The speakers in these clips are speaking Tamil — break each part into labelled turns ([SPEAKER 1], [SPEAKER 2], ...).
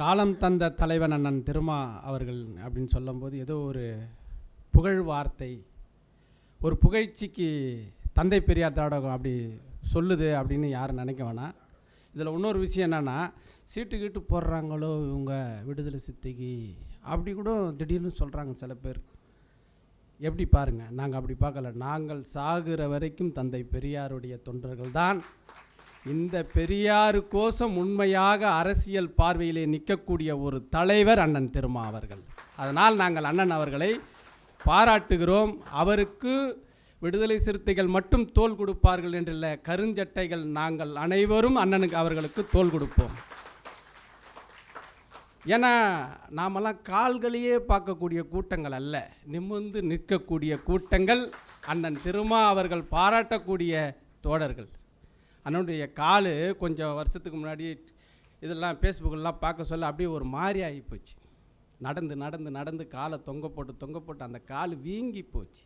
[SPEAKER 1] காலம் தந்த தலைவன் அண்ணன் திருமா அவர்கள் அப்படின்னு சொல்லும்போது ஏதோ ஒரு புகழ் வார்த்தை ஒரு புகழ்ச்சிக்கு தந்தை பெரியார் தாடகம் அப்படி சொல்லுது அப்படின்னு யாரும் நினைக்க வேணாம். இதில் இன்னொரு விஷயம் என்னென்னா சீட்டு கீட்டு போடுறாங்களோ இவங்க விடுதலை சித்திக்கு அப்படி கூட திடீர்னு சொல்கிறாங்க சில பேர். எப்படி பாருங்கள் நாங்கள் அப்படி பார்க்கல. நாங்கள் சாகிற வரைக்கும் தந்தை பெரியாருடைய தொண்டர்கள் தான் இந்த பெரியாரு கோஷம் உண்மையாக அரசியல் பார்வையிலே நிற்கக்கூடிய ஒரு தலைவர் அண்ணன் திருமா அவர்கள் அதனால் நாங்கள் அண்ணன் அவர்களை பாராட்டுகிறோம். அவருக்கு விடுதலை சிறுத்தைகள் மட்டும் தோல் கொடுப்பார்கள் என்றில்ல கருஞ்சட்டைகள் நாங்கள் அனைவரும் அண்ணனுக்கு அவர்களுக்கு தோல் கொடுப்போம். ஏன்னா நாமெல்லாம் கால்களையே பார்க்கக்கூடிய கூட்டங்கள் அல்ல நிமிர்ந்து நிற்கக்கூடிய கூட்டங்கள் அண்ணன் திருமா அவர்கள் பாராட்டக்கூடிய தோழர்கள். அண்ணனுடைய கால் கொஞ்சம் வருஷத்துக்கு முன்னாடி இதெல்லாம் ஃபேஸ்புக்கெல்லாம் பார்க்க சொல்ல அப்படியே ஒரு மாதிரி ஆகி போச்சு. நடந்து நடந்து நடந்து காலை தொங்க போட்டு தொங்க போட்டு அந்த கால் வீங்கி போச்சு.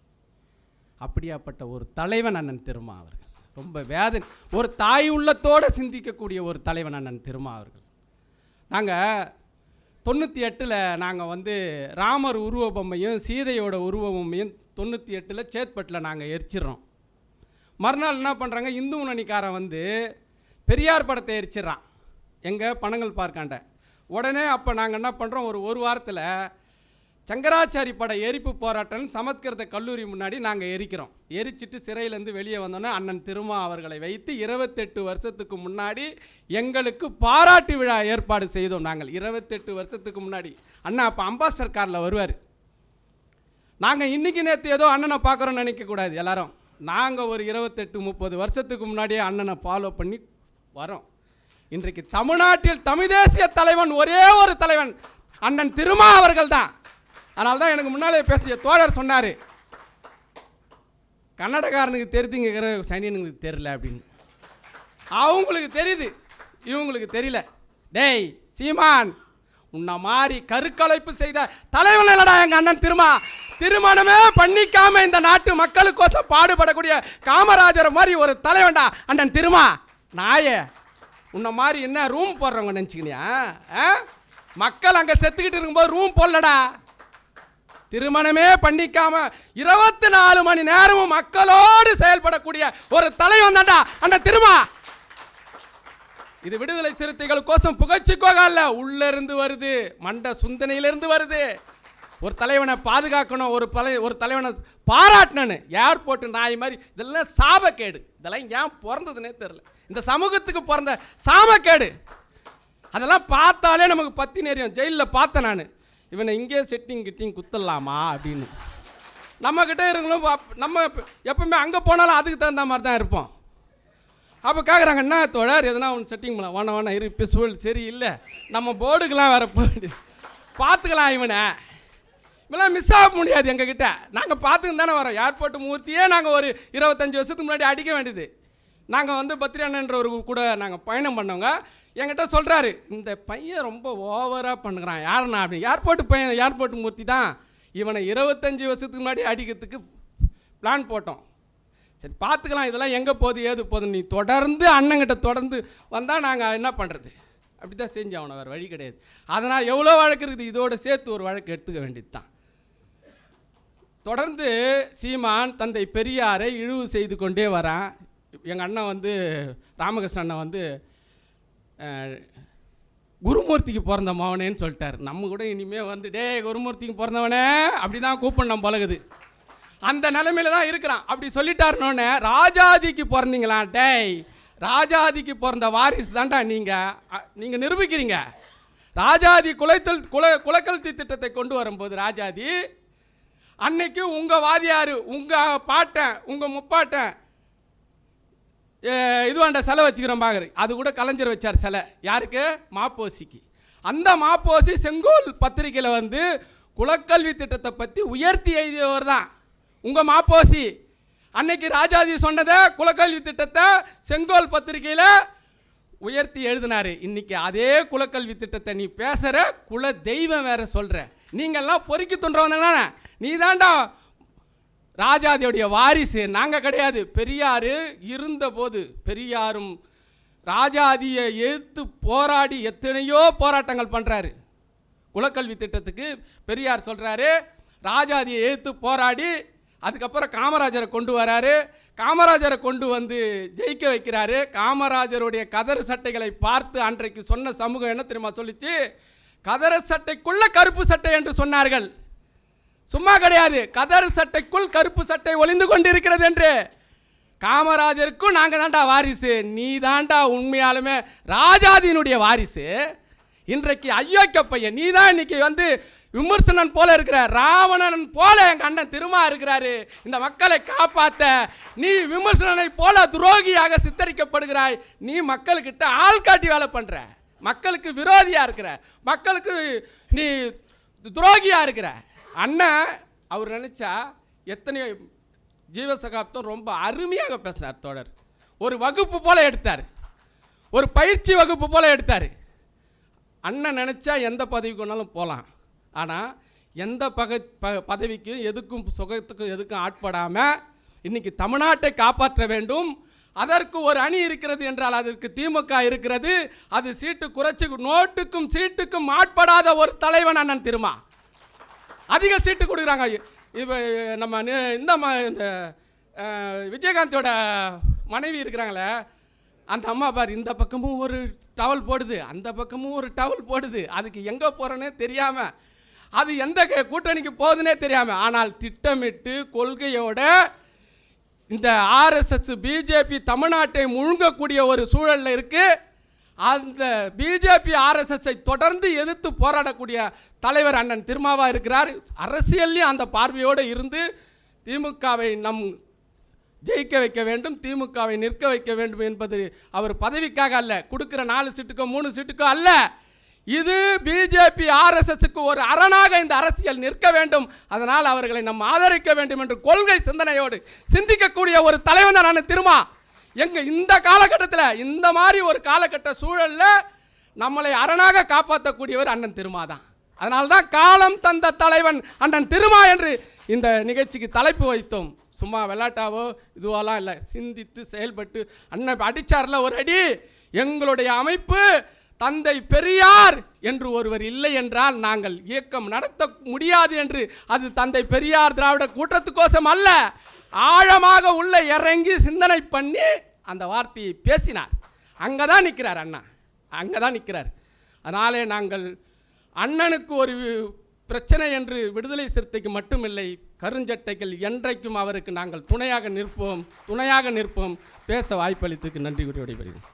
[SPEAKER 1] அப்படியாப்பட்ட ஒரு தலைவன் அண்ணன் திருமா அவர்கள். ரொம்ப வேதனை ஒரு தாய் உள்ளத்தோடு சிந்திக்கக்கூடிய ஒரு தலைவன் அண்ணன் திருமா அவர்கள். நாங்கள் தொண்ணூற்றி எட்டில் நாங்கள் வந்து ராமர் உருவ பொம்மையும் சீதையோட உருவ பொம்மையும் தொண்ணூற்றி எட்டில் சேத்பட்டில் நாங்கள் எரிச்சிடுறோம். மறுநாள் என்ன பண்ணுறாங்க இந்து முன்னணிக்காரன் வந்து பெரியார் படத்தை எரிச்சிடுறான். எங்கள் பணங்கள் பார்க்காண்ட. உடனே அப்போ நாங்கள் என்ன பண்ணுறோம் ஒரு ஒரு வாரத்தில் சங்கராச்சாரி பட எரிப்பு போராட்டம் சமஸ்கிருத கல்லூரி முன்னாடி நாங்கள் எரிக்கிறோம். எரிச்சிட்டு சிறையிலேருந்து வெளியே வந்தோன்னே அண்ணன் திருமா அவர்களை வைத்து இருபத்தெட்டு வருஷத்துக்கு முன்னாடி எங்களுக்கு பாராட்டு விழா ஏற்பாடு செய்தோம் நாங்கள். இருபத்தெட்டு வருஷத்துக்கு முன்னாடி. அண்ணா அப்போ அம்பாஸ்டர் காரில் வருவார். நாங்கள் இன்றைக்கி நேற்று ஏதோ அண்ணனை பார்க்குறோன்னு நினைக்கக்கூடாது எல்லாரும். நாங்கள் ஒரு இருபத்தெட்டு முப்பது வருஷத்துக்கு முன்னாடியே அண்ணனை ஃபாலோ பண்ணி வரோம். இன்றைக்கு தமிழ்நாட்டில் தமிழ் தேசிய தலைவன் ஒரே ஒரு தலைவன் அண்ணன் திருமா அவர்கள் தான் அதனால தான் எனக்கு முன்னாலே பேசிய தோழர் சொன்னார் கன்னடக்காரனுக்கு தெரிஞ்சுங்கிற சனியனுக்கு தெரில அப்படின்னு. அவங்களுக்கு தெரியுது இவங்களுக்கு தெரியல. டேய் சீமான் உன்னை மாதிரி கருக்கலைப்பு செய்த தலைவன் இல்லடா எங்கள் அண்ணன் திருமா. திருமணமே பண்ணிக்காம இந்த நாட்டு மக்களுக்கோசம் பாடுபடக்கூடிய காமராஜர் மாதிரி ஒரு தலைவன்டா. அண்ணன் திருமா நாயே உன்னை மாதிரி என்ன ரூம் போடுறவங்க நினச்சிக்கினியா? ஆ? மக்கள் அங்கே செத்துக்கிட்டு இருக்கும்போது ரூம் போடலடா. திருமணமே பண்ணிக்காம இருபத்தி நாலு மணி நேரமும் மக்களோடு செயல்படக்கூடிய ஒரு தலைவன் தான்டா. அண்ணன் திருமா இது விடுதலை சிறுத்தைகளுக்கோசம் புகழ்ச்சிக்கோக அல்ல உள்ளிருந்து வருது மண்ட சுந்தனையிலிருந்து வருது. ஒரு தலைவனை பாதுகாக்கணும் ஒரு பல ஒரு தலைவனை பாராட்டணும்னு. ஏர்போர்ட் நாய் மாதிரி? இதெல்லாம் சாபக்கேடு. இதெல்லாம் ஏன் பிறந்ததுன்னே தெரில இந்த சமூகத்துக்கு பிறந்த சாபக்கேடு. அதெல்லாம் பார்த்தாலே நமக்கு பற்றி நேரியம் ஜெயிலில் பார்த்தேன் நான். இவனை இங்கே செட்டிங் கிட்டிங் குத்தலாமா அப்படின்னு. நம்மக்கிட்ட இருங்களும் நம்ம எப்பவுமே அங்கே போனாலும் அதுக்கு தகுந்த மாதிரி தான் இருப்போம். அப்போ கேட்குறாங்க என்ன தோழர்? எதனா ஒன்று செட்டிங் பண்ணலாம் வேணாம் வேணாம் இரு இப்போ சூழல் சரி இல்லை நம்ம போர்டுக்கெலாம் வேறு போயிடு பார்த்துக்கலாம் இவனை. இப்பெல்லாம் மிஸ் ஆக முடியாது எங்ககிட்ட. நாங்கள் பார்த்துன்னு தானே வரோம். ஏர்போர்ட் மூர்த்தியே நாங்கள் ஒரு இருபத்தஞ்சி வருஷத்துக்கு முன்னாடி அடிக்க வேண்டியது. நாங்கள் வந்து பத்ரியானன்ற ஒரு கூட நாங்கள் பயணம் பண்ணவங்க என்கிட்ட சொல்கிறாரு இந்த பையன் ரொம்ப ஓவராக பண்ணுறான். யாருண்ணா அப்படி? ஏர்போர்ட் பையன் ஏர்போர்ட் மூர்த்தி தான். இவனை இருபத்தஞ்சி வருஷத்துக்கு முன்னாடி அடிக்கிறதுக்கு பிளான் போட்டோம். சரி பார்த்துக்கலாம். இதெல்லாம் எங்கே போகுது ஏது போகுது? நீ தொடர்ந்து அண்ணங்கிட்ட தொடர்ந்து வந்தால் நாங்கள் என்ன பண்ணுறது அப்படி தான் செஞ்சு அவனை வேறு வழி கிடையாது. அதனால் எவ்வளோ வழக்கு இருக்குது? இதோட சேர்த்து ஒரு வழக்கு எடுத்துக்க வேண்டியது தான். தொடர்ந்து சீமான் தந்தை பெரியாரை இழிவு செய்து கொண்டே வரான். எங்கள் அண்ணன் வந்து ராமகிருஷ்ண அண்ணன் வந்து குருமூர்த்திக்கு பிறந்த மவனேன்னு சொல்லிட்டார். நம்ம கூட இனிமேல் வந்து டேய் குருமூர்த்திக்கு பிறந்தவனே அப்படி தான் கூப்பிடணும் பழகுது அந்த நிலைமையில தான் இருக்கிறான். அப்படி சொல்லிட்டாருனோடனே ராஜாதிக்கு பிறந்தீங்களா? டேய் ராஜாதிக்கு பிறந்த வாரிசு தான்டா நீங்கள் நீங்கள் நிரூபிக்கிறீங்க. ராஜாதி குலைத்தல் குல குலக்கல்தி திட்டத்தை கொண்டு வரும்போது ராஜாதி அன்னைக்கு உங்கள் வாதியார் உங்கள் பாட்டன் உங்கள் முப்பாட்டன் இதுவாண்ட சிலை வச்சுக்கிறோம் பார்க்குறேன் அது கூட கலைஞர் வச்சார் சிலை. யாருக்கு? மாப்போசிக்கு. அந்த மாப்போசி செங்கோல் பத்திரிக்கையில் வந்து குலக்கல்வி திட்டத்தை பற்றி உயர்த்தி எழுதியவர் தான். உங்கள் மாப்போசி. அன்னைக்கு ராஜாஜி சொன்னதை குலக்கல்வி திட்டத்தை செங்கோல் பத்திரிக்கையில் உயர்த்தி எழுதினார். இன்றைக்கி அதே குலக்கல்வி திட்டத்தை நீ பேசுகிற குல தெய்வம் வேறு சொல்கிற நீங்கள்லாம் பொறுக்கி துன்றவங்க நீ தாண்டா ராஜாதியுடைய வாரிசு. நாங்கள் கிடையாது. பெரியார் இருந்தபோது பெரியாரும் ராஜாதியை எதிர்த்து போராடி எத்தனையோ போராட்டங்கள் பண்ணுறாரு குலக்கல்வி திட்டத்துக்கு பெரியார் சொல்கிறாரு ராஜாதியை எதிர்த்து போராடி அதுக்கப்புறம் காமராஜரை கொண்டு வராரு. காமராஜரை கொண்டு வந்து ஜெயிக்க வைக்கிறாரு. காமராஜருடைய கதர் சட்டைகளை பார்த்து அன்றைக்கு சொன்ன சமூகம் என்ன தெரியுமா சொல்லிச்சு? கதர சட்டைக்குள்ள கருப்பு சட்டை என்று சொன்னார்கள். சும்மா கிடையாது. கதர் சட்டைக்குள் கருப்பு சட்டை ஒளிந்து கொண்டிருக்கிறது என்று. காமராஜருக்கும் நாங்கள் தான்டா வாரிசு நீ தான்டா உண்மையாலுமே ராஜாதியினுடைய வாரிசு. இன்றைக்கு ஐயோக்க பையன் நீ தான் இன்னைக்கு வந்து விமர்சனன் போல இருக்கிற ராவணன் போல எங்கள் அண்ணன் திருமா இருக்கிறாரு. இந்த மக்களை காப்பாற்ற நீ விமர்சனனை போல துரோகியாக சித்தரிக்கப்படுகிறாய். நீ மக்கள்கிட்ட ஆள்காட்டி வேலை பண்ணுற மக்களுக்கு விரோதியாக இருக்கிற மக்களுக்கு நீ துரோகியாக இருக்கிற. அண்ணன் அவர் நினச்சா எத்தனையோ ஜீவசகாப்தம் ரொம்ப அருமையாக பேசினார் தோழர். ஒரு வகுப்பு போல் எடுத்தார். ஒரு பயிற்சி வகுப்பு போல் எடுத்தார். அண்ணன் நினச்சா எந்த பதவிக்கு வேணாலும் போகலாம் ஆனால் எந்த பக ப பதவிக்கும் எதுக்கும் சுகத்துக்கும் எதுக்கும் ஆட்படாமல் இன்றைக்கி தமிழ்நாட்டை காப்பாற்ற வேண்டும். அதற்கு ஒரு அணி இருக்கிறது என்றால் அதற்கு திமுக இருக்கிறது. அது சீட்டு குறைச்சி நோட்டுக்கும் சீட்டுக்கும் ஆட்படாத ஒரு தலைவன் அண்ணன் திருமா. அதிக சீட்டு கொடுக்குறாங்க. இப்போ நம்ம இந்த ம இந்த விஜயகாந்தோட மனைவி இருக்கிறாங்களே அந்த அம்மா பார் இந்த பக்கமும் ஒரு டவல் போடுது அந்த பக்கமும் ஒரு டவல் போடுது. அதுக்கு எங்கே போகிறோன்னே தெரியாமல் அது எந்த கூட்டணிக்கு போகுதுன்னே தெரியாமல் ஆனால் திட்டமிட்டு கொள்கையோட இந்த ஆர்எஸ்எஸ் பிஜேபி தமிழ்நாட்டை முழுங்கக்கூடிய ஒரு சூழலில் இருக்குது அந்த பிஜேபி ஆர்எஸ்எஸ்ஸை தொடர்ந்து எதிர்த்து போராடக்கூடிய தலைவர் அண்ணன் திருமாவா இருக்கிறார். அரசியல்லையும் அந்த பார்வையோடு இருந்து திமுகவை நம் ஜெயிக்க வைக்க வேண்டும் திமுகவை நிற்க வைக்க வேண்டும் என்பது அவர் பதவிக்காக அல்ல. கொடுக்குற நாலு சீட்டுக்கோ மூணு சீட்டுக்கோ அல்ல. இது பிஜேபி ஆர்எஸ்எஸ்க்கு ஒரு அரணாக இந்த அரசியல் நிற்க வேண்டும். அதனால் அவர்களை நம் ஆதரிக்க வேண்டும் என்று கொள்கை சிந்தனையோடு சிந்திக்கக்கூடிய ஒரு தலைவன் தான் நான் திருமா. எங்க இந்த காலகட்டத்தில் இந்த மாதிரி ஒரு காலகட்ட சூழலில் நம்மளை அரணாக காப்பாற்றக்கூடியவர் அண்ணன் திருமா தான். அதனால் தான் காலம் தந்த தலைவன் அண்ணன் திருமா என்று இந்த நிகழ்ச்சிக்கு தலைப்பு வைத்தோம். சும்மா விளாட்டாவோ இதுவெல்லாம் இல்லை. சிந்தித்து செயல்பட்டு அண்ணன் அடிச்சாரில் ஒரு அடி. எங்களுடைய அமைப்பு தந்தை பெரியார் என்று ஒருவர் இல்லை என்றால் நாங்கள் இயக்கம் நடத்த முடியாது என்று. அது தந்தை பெரியார் திராவிட கூட்டத்துக்கோசம் அல்ல. ஆழமாக உள்ள இறங்கி சிந்தனை பண்ணி அந்த வார்த்தையை பேசினார். அங்கே தான் நிற்கிறார் அண்ணா. அங்கே தான் நிற்கிறார். அதனாலே நாங்கள் அண்ணனுக்கு ஒரு பிரச்சனை என்று விடுதலை சிறுத்தைக்கு மட்டுமில்லை கருஞ்சட்டைகள் என்றைக்கும் அவருக்கு நாங்கள் துணையாக நிற்போம் துணையாக நிற்போம். பேச வாய்ப்பளித்துக்கு நன்றி கூறி விடைபெறுகிறேன்.